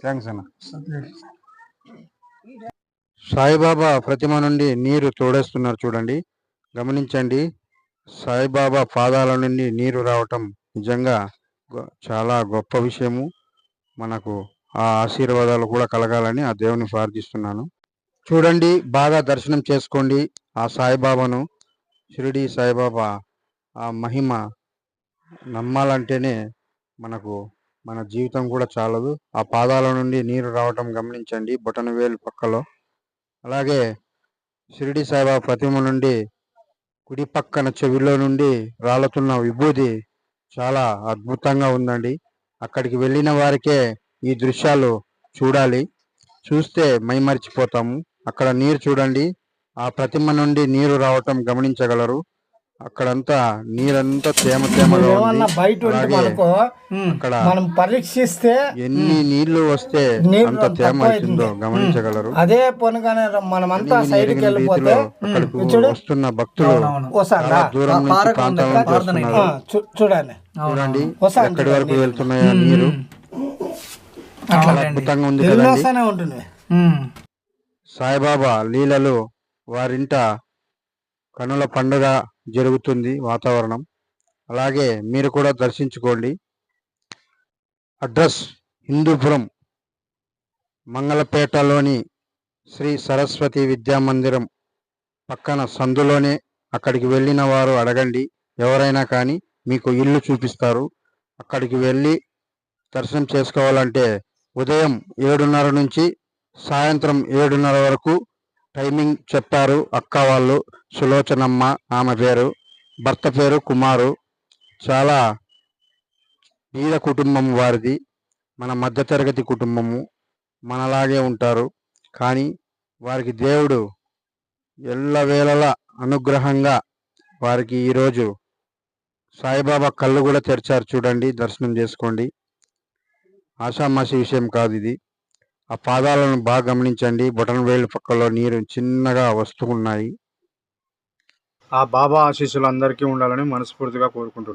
Thanks అన్న. సాయిబాబా ప్రతిమ నుండి నీరు తోడేస్తున్నారు చూడండి. గమనించండి. సాయిబాబా పాదాల నుండి నీరు రావటం నిజంగా చాలా గొప్ప విషయము. మనకు ఆ ఆశీర్వాదాలు కూడా కలగాలని ఆ దేవుని ప్రార్థిస్తున్నాను. చూడండి బాగా దర్శనం చేసుకోండి ఆ సాయిబాబాను. షిరిడి సాయిబాబా ఆ మహిమ నమ్మాలంటేనే మనకు మన జీవితం కూడా చాలదు. ఆ పాదాల నుండి నీరు రావటం గమనించండి బొటనవేలు పక్కలో. అలాగే షిరిడి సాయిబాబా ప్రతిమ నుండి కుడి పక్కన చెవిలో నుండి రాలుతున్న విభూది చాలా అద్భుతంగా ఉందండి. అక్కడికి వెళ్ళిన వారికే ఈ దృశ్యాలు చూడాలి. చూస్తే మైమరిచిపోతాము. అక్కడ నీరు చూడండి. ఆ ప్రతిమ నుండి నీరు రావటం గమనించగలరు. అక్కడంతా నీరంతా తేమ తేమగా ఏమన్నా బయట ఉంటే అలాగే మనకు అక్కడ మనం పరీక్షిస్తే ఎన్ని నీళ్ళు వస్తే నీరు అంత తేమ తక్కువ అవుతుందో. అవుతుంది. గమనించగలరు. అదే పొనగానే మనమంతా ఎనిమిది సైడ్కి ఎరిగిన వెళ్ళిపోతే రీతిలో అక్కడకు చూడు. వస్తున్న భక్తులు చాలా దూరం నుంచి పారకం ప్రాంతాల ఉంది, నుంచి ప్రార్థన వస్తున్నారు. ఆ, చూ- చూడండి. చూడండి. వస్తాను ఎక్కడి వరకు. వెళ్తున్నాయా నీరు? చాలా అద్భుతంగా ఉంది కదండి. వెళ్ళొస్తానే ఉంటుంది సాయిబాబా లీలలు వారింట కనుల పండుగ జరుగుతుంది వాతావరణం. అలాగే మీరు కూడా దర్శించుకోండి. అడ్రస్ హిందూపురం మంగళపేటలోని శ్రీ సరస్వతి విద్యా మందిరం పక్కన సందులోనే అక్కడికి వెళ్ళిన వారు అడగండి. ఎవరైనా కానీ మీకు ఇల్లు చూపిస్తారు. అక్కడికి వెళ్ళి దర్శనం చేసుకోవాలంటే ఉదయం ఏడున్నర నుంచి సాయంత్రం ఏడున్నర వరకు టైమింగ్ చెప్పారు అక్క వాళ్ళు సులోచనమ్మ ఆమె పేరు భర్త పేరు కుమారు. చాలా బీద కుటుంబం వారిది మన మధ్యతరగతి కుటుంబము మనలాగే ఉంటారు. కానీ వారికి దేవుడు ఎల్లవేళలా అనుగ్రహంగా వారికి ఈరోజు సాయిబాబా కళ్ళు కూడా తెరిచారు చూడండి దర్శనం చేసుకోండి. ఆషామాషి విషయం కాదు ఇది. ఆ పాదాలను బాగా గమనించండి. బొటన్ వేలు పక్కలో నీరు చిన్నగా వస్తూ ఉన్నాయి. ఆ బాబా ఆశీస్సులు అందరికీ ఉండాలని మనస్ఫూర్తిగా కోరుకుంటున్నాను.